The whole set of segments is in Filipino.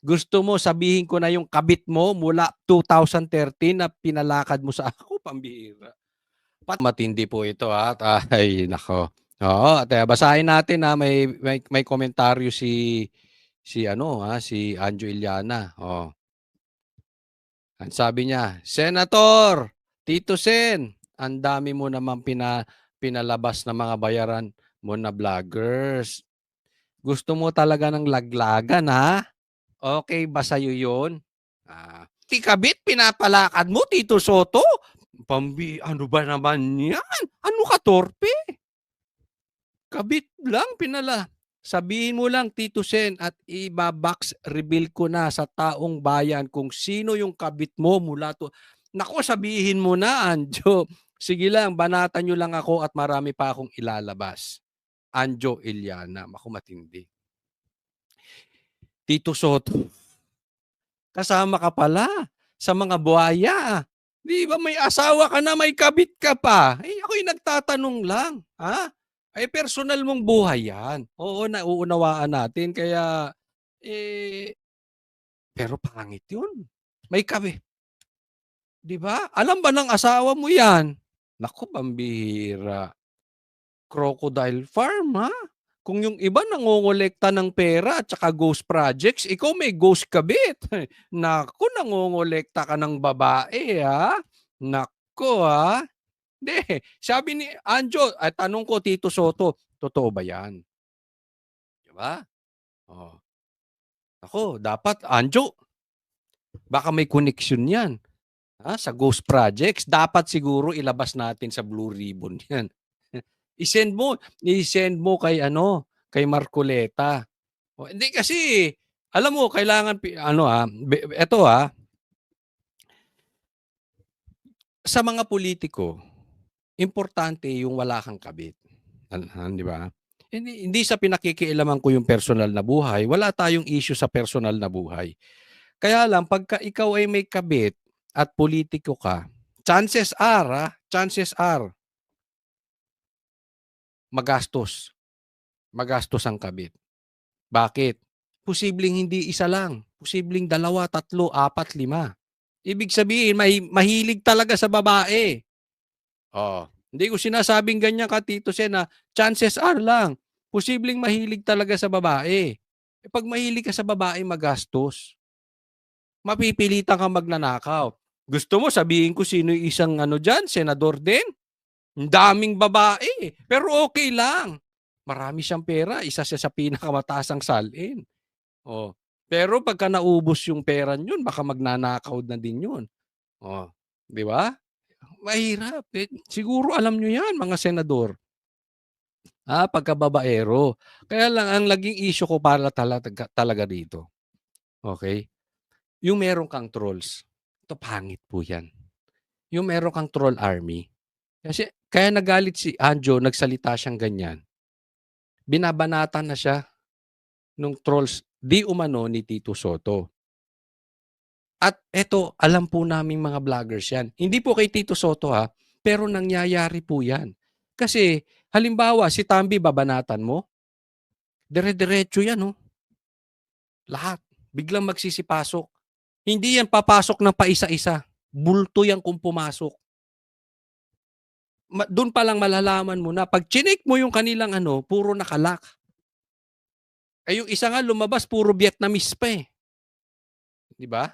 Gusto mo sabihin ko na yung kabit mo mula 2013 na pinalakad mo sa ako, pambihira. Pat matindi po ito at ay nako. Oo, at uh, basahin natin na may, may may komentaryo si si ano ha, si Anjo Iliana. Oh. Ang sabi niya, Senator, Tito Sen, ang dami mo naman pina, pinalabas na mga bayaran mo na vloggers. Gusto mo talaga ng laglagan ha? Okay ba sa'yo yun? Ah, tikabit, pinapalakad mo, Tito Soto? Pambi, ano ba naman yan? Ano ka, torpe? Kabit lang, pinala. Sabihin mo lang, Tito Sen, at ibabox reveal ko na sa taong bayan kung sino yung kabit mo mula to. Nako, sabihin mo na, Anjo. Sige lang, banatan nyo lang ako at marami pa akong ilalabas. Anjo Iliana. Ako matindi. Tito Soto, kasama ka pala sa mga buhaya. Di ba may asawa ka na, may kabit ka pa? Eh, ako'y nagtatanong lang. Ha? Ay, personal mong buhay yan. Oo, nauunawaan natin. Kaya, eh, pero pangit yun. May kabit. Di ba? Alam ba ng asawa mo yan? Naku, pambihira. Crocodile farm, ha? Kung yung iba nangongolekta ng pera at saka ghost projects, ikaw may ghost kabit. Naku, nangongolekta ka ng babae, ha? Naku, ha? Hindi. Sabi ni Anjo, at tanong ko, Tito Soto, totoo ba yan? Di ba? Oh. Ako, dapat, Anjo, baka may connection yan. Ha? Sa ghost projects, dapat siguro ilabas natin sa Blue Ribbon yan. I-send mo, i-send mo kay ano, kay Marcoleta. O, hindi kasi alam mo kailangan ano ah, eto ah. Sa mga politiko, importante yung wala kang kabit. Di ba? Hindi, hindi sa pinakikialaman ko yung personal na buhay, wala tayong issue sa personal na buhay. Kaya lang, pagka ikaw ay may kabit at politiko ka, chances are, ah, chances are, magastos. Magastos ang kabit. Bakit? Posibleng hindi isa lang. Posibleng dalawa, tatlo, apat, lima. Ibig sabihin, mahi- mahilig talaga sa babae. Oh, hindi ko sinasabing ganyan ka, Tito Sen, na chances are lang. Posibleng mahilig talaga sa babae. E pag mahilig ka sa babae, magastos. Mapipilitan ka magnanakaw. Gusto mo sabihin ko sino yung isang ano dyan, senador din? Ang daming babae, pero okay lang. Marami siyang pera, isa siya sa pinakamataasang salin. Oh. Pero pagka naubos yung pera niyon, baka magnanakaw na din yun. Oh, di ba? Mahirap. Eh, siguro alam niyo yan, mga senador. Ah, pagkababaero. Kaya lang, ang laging issue ko para talaga, talaga dito. Okay? Yung meron kang trolls. Ito pangit po yan. Yung meron kang troll army. Kasi kaya nagalit si Anjo, nagsalita siyang ganyan. Binabanatan na siya nung trolls di umano ni Tito Soto. At eto, alam po naming mga vloggers yan. Hindi po kay Tito Soto ha, pero nangyayari po yan. Kasi halimbawa si Tambi babanatan mo, dire-diretso yan oh. Lahat. Biglang magsisipasok. Hindi yan papasok ng paisa-isa. Bulto yan kung pumasok doon pa lang malalaman mo na pag chinik mo yung kanilang ano, puro nakalak. Ay yung isa nga lumabas, puro Vietnamese pa eh. Di ba?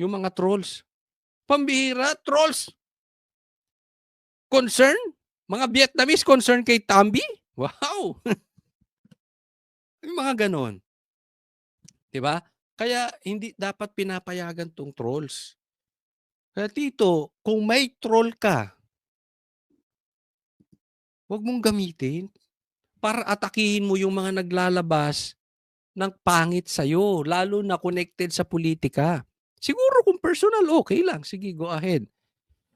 Yung mga trolls. Pambihira, trolls. Concern? Mga Vietnamese concern kay Tambi? Wow! yung mga ganon. Di ba? Kaya hindi dapat pinapayagan tong trolls. Kaya tito, kung may troll ka, Huwag mong gamitin para atakihin mo yung mga naglalabas ng pangit sa'yo, lalo na connected sa politika. Siguro kung personal, okay lang. Sige, go ahead.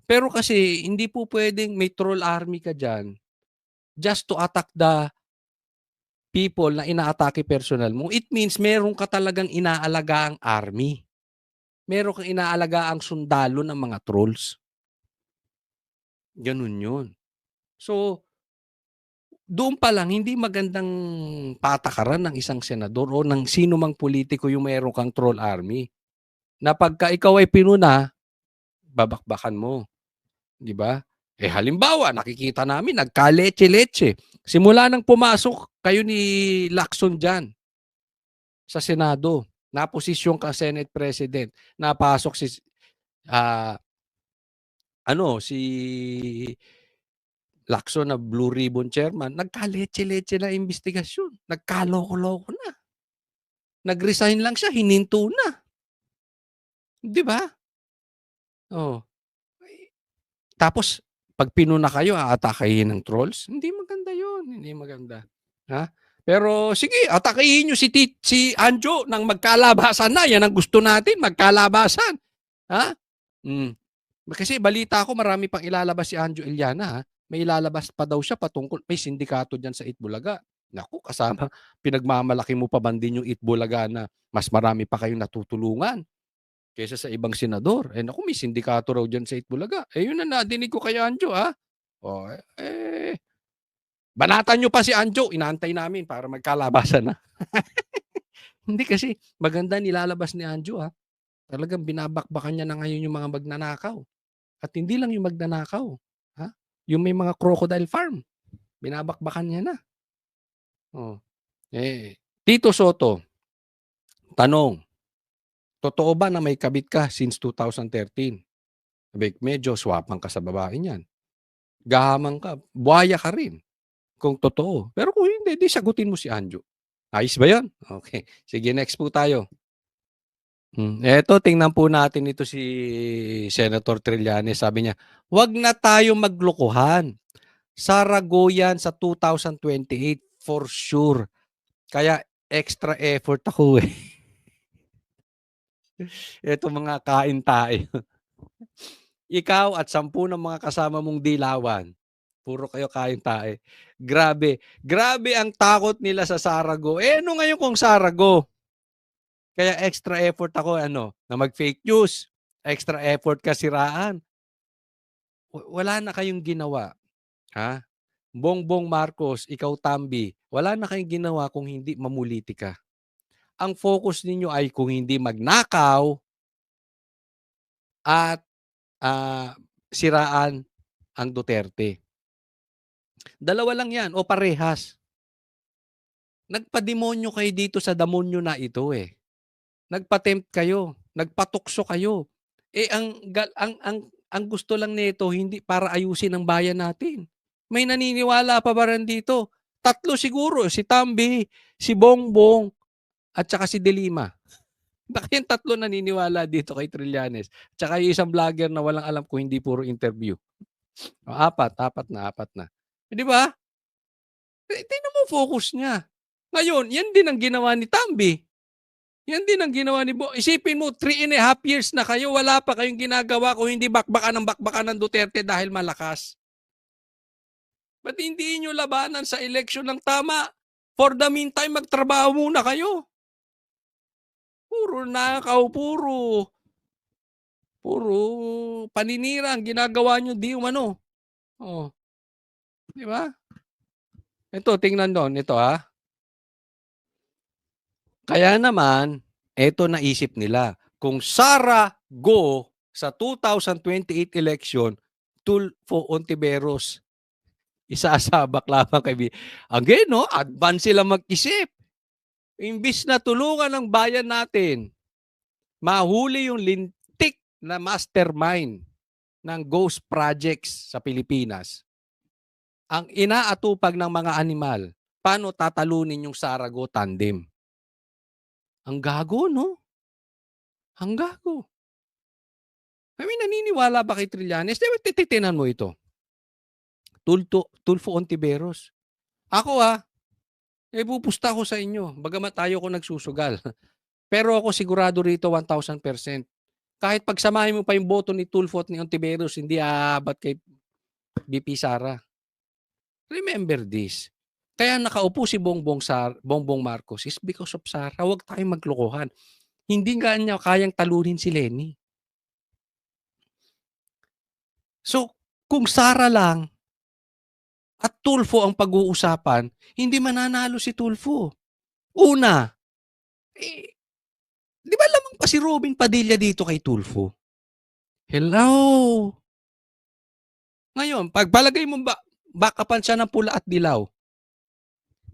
Pero kasi hindi po pwedeng may troll army ka dyan just to attack the people na inaatake personal mo. It means meron ka talagang inaalaga ang army. Meron kang inaalaga ang sundalo ng mga trolls. Ganun yun. So, doon pa lang hindi magandang patakaran ng isang senador o ng sino mang politiko yung mayroon kang troll army. Na pagka ikaw ay pinuna, babakbakan mo. 'Di ba? Eh halimbawa, nakikita namin nagkaleche-leche. Simula nang pumasok kayo ni Lacson diyan sa Senado, naposisyon ka Senate President, napasok si ah ano si Lacson na Blue Ribbon Chairman, nagkaleche-leche na investigasyon. Nagkaloko-loko na. Nag-resign lang siya, hininto na. 'Di ba? Oh. Tapos pag pinuna kayo, aatakahin ng trolls? Hindi maganda 'yon, hindi maganda. Ha? Pero sige, atakihin niyo si si Anjo nang magkalabasan na, 'yan ang gusto natin, magkalabasan. Ha? Hmm. Kasi balita ko marami pang ilalabas si Anjo Iliana, ha. May ilalabas pa daw siya patungkol may sindikato diyan sa Itbulaga. Naku, kasama pinagmamalaki mo pa man din yung Itbulaga na mas marami pa kayong natutulungan kaysa sa ibang senador. Eh naku, may sindikato raw diyan sa Itbulaga. Eh yun ang nadinig ko kay Anjo, ha. Oh, eh banatan niyo pa si Anjo, inaantay namin para magkalabasan na. Hindi kasi maganda nilalabas ni Anjo, ha. Talagang binabakbakan niya na ngayon yung mga magnanakaw. At hindi lang yung magnanakaw. Yung may mga crocodile farm, binabakbakan niya na. Oh. Eh, Tito Soto, tanong, totoo ba na may kabit ka since 2013? Sabi, medyo swapang ka sa babae niyan. Gahamang ka, buhaya ka rin. Kung totoo. Pero kung hindi, di sagutin mo si Anjo. Ayos ba yun? Okay. Sige, next po tayo. Hmm. Eto, tingnan po natin ito si Senator Trillanes. Sabi niya, wag na tayo maglokohan. Sarago yan sa 2028 for sure. Kaya extra effort ako eh. Ito mga kain tayo. Ikaw at sampu ng mga kasama mong dilawan, puro kayo kain tae. Grabe. Grabe ang takot nila sa Sarago. Eh ano ngayon kung Sarago? Kaya extra effort ako ano, na mag-fake news. Extra effort ka siraan. Wala na kayong ginawa. Ha? Bongbong Marcos, ikaw Tambi, wala na kayong ginawa kung hindi mamulitika. Ang focus ninyo ay kung hindi magnakaw at uh, siraan ang Duterte. Dalawa lang yan o parehas. Nagpademonyo kayo dito sa damonyo na ito eh. Nagpatempt kayo, nagpatukso kayo. Eh ang ang ang ang gusto lang nito hindi para ayusin ang bayan natin. May naniniwala pa ba rin dito? Tatlo siguro, si Tambi, si Bongbong, at saka si Delima. Baka yung tatlo naniniwala dito kay Trillanes. Tsaka yung isang vlogger na walang alam kung hindi puro interview. O, apat, apat na, apat na. Eh, di ba? Eh, tingnan mo focus niya. Ngayon, yan din ang ginawa ni Tambi. Yan din ang ginawa ni Bo. Isipin mo, three and a half years na kayo, wala pa kayong ginagawa kung hindi bakbakan ng bakbakan ng Duterte dahil malakas. Ba't hindi nyo labanan sa eleksyon ng tama? For the meantime, magtrabaho muna kayo. Puro nakaw, puro, puro paninira ang ginagawa nyo di umano. Oh. Di ba? Ito, tingnan doon. Ito ha. Kaya naman, ito naisip nila. Kung Sara go sa 2028 election, Tulfo Ontiveros isasabak lamang kay Again, no? Advance sila mag-isip. Imbis na tulungan ng bayan natin, mahuli yung lintik na mastermind ng ghost projects sa Pilipinas. Ang inaatupag ng mga animal, paano tatalunin yung Sarago tandem? Ang gago, no? Ang gago. I mean, naniniwala ba kay Trillanes? Titinan mo ito. Tulto, Tulfo Ontiveros. Ako ah, eh pupusta ko sa inyo. Bagamat tayo ko nagsusugal. Pero ako sigurado rito 1,000%. Kahit pagsamahin mo pa yung boto ni Tulfo at ni Ontiveros, hindi aabat kay BP Sara. Remember this. Kaya nakaupo si Bongbong, Sar, Bongbong Marcos is because of Sara. Huwag tayong maglokohan. Hindi nga niya kayang talunin si Lenny. So, kung Sara lang, at Tulfo ang pag-uusapan, hindi mananalo si Tulfo. Una, eh, di ba lamang pa si Robin Padilla dito kay Tulfo? Hello? Ngayon, pagpalagay mo ba, bakapan siya ng pula at dilaw,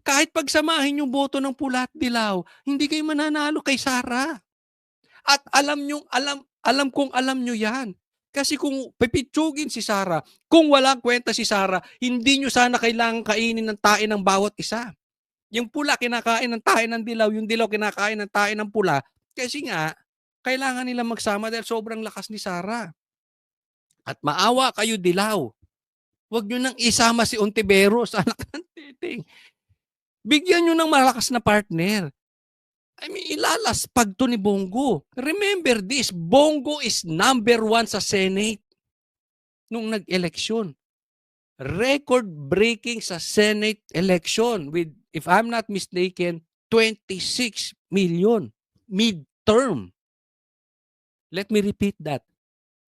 kahit pagsamahin yung boto ng pula at dilaw, hindi kayo mananalo kay Sara. At alam nyo, alam, alam kong alam nyo yan. Kasi kung pipitsugin si Sara, kung walang kwenta si Sara, hindi nyo sana kailangan kainin ng tae ng bawat isa. Yung pula kinakain ng tae ng dilaw, yung dilaw kinakain ng tae ng pula. Kasi nga, kailangan nila magsama dahil sobrang lakas ni Sara. At maawa kayo dilaw. Huwag nyo nang isama si Ontiveros, anak ng titing. Bigyan nyo ng malakas na partner. I mean, ilalaspag to ni Bongo. Remember this, Bongo is number one sa Senate nung nag-eleksyon. Record-breaking sa Senate election with, if I'm not mistaken, 26 million mid-term. Let me repeat that.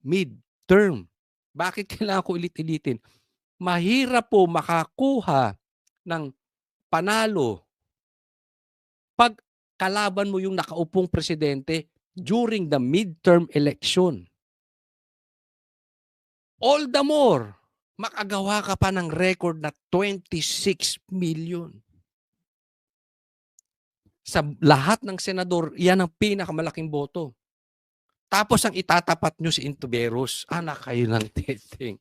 Mid-term. Bakit kailangan ko ulit-ulitin? Mahirap po makakuha ng panalo pag kalaban mo yung nakaupong presidente during the midterm election. All the more, makagawa ka pa ng record na 26 million. Sa lahat ng senador, yan ang pinakamalaking boto. Tapos ang itatapat nyo si Intuberos, anak kayo ng titing.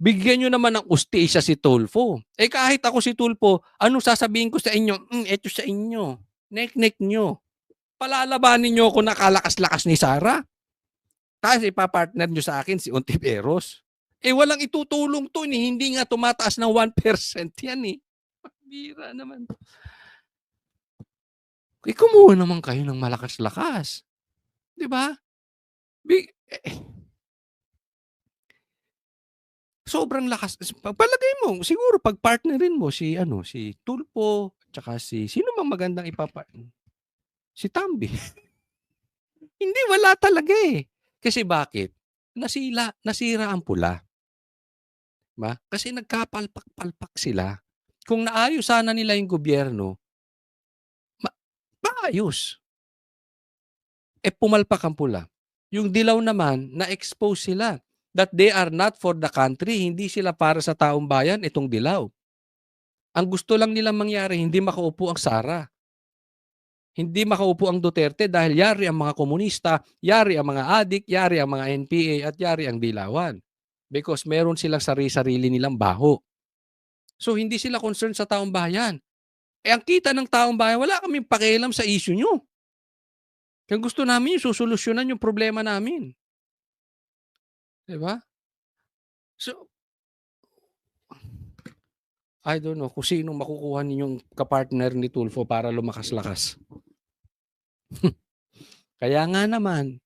Bigyan nyo naman ng ustisya si Tulfo. Eh kahit ako si Tulfo, anong sasabihin ko sa inyo? Mm, eto sa inyo. Nek-nek nyo. Palalabanin nyo ako nakalakas-lakas ni Sara. Tapos ipapartner nyo sa akin si Ontiveros. Eh walang itutulong to ni hindi nga tumataas ng 1% yan eh. Bira naman. Eh kumuha naman kayo ng malakas-lakas. 'Di ba? Big, eh, sobrang lakas. Palagay mo, siguro pag partnerin mo si ano, si Tulpo, tsaka si sino mang magandang ipapa si Tambi. Hindi wala talaga eh. Kasi bakit? Nasila, nasira ang pula. Ba? Kasi nagkapalpak-palpak sila. Kung naayos sana nila yung gobyerno, ma- maayos. Eh pumalpak ang pula. Yung dilaw naman, na-expose sila that they are not for the country, hindi sila para sa taong bayan, itong dilaw. Ang gusto lang nilang mangyari, hindi makaupo ang Sara. Hindi makaupo ang Duterte dahil yari ang mga komunista, yari ang mga adik, yari ang mga NPA at yari ang dilawan. Because meron silang sarili-sarili nilang baho. So hindi sila concerned sa taong bayan. Eh ang kita ng taong bayan, wala kaming pakialam sa issue nyo. Kaya gusto namin yung susolusyonan yung problema namin. 'Di ba? So I don't know kung sinong makukuha ninyong kapartner ni Tulfo para lumakas-lakas. Kaya nga naman,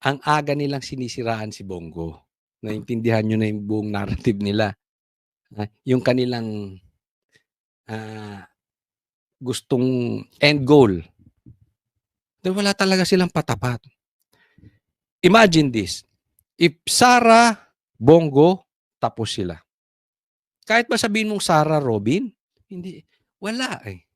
ang aga nilang sinisiraan si Bongo. Naintindihan nyo na yung buong narrative nila. Ah, yung kanilang ah, gustong end goal. Dahil wala talaga silang patapat. Imagine this. If Sara, Bongo, tapos sila. Kahit ba sabihin mong Sara, Robin, hindi, wala eh.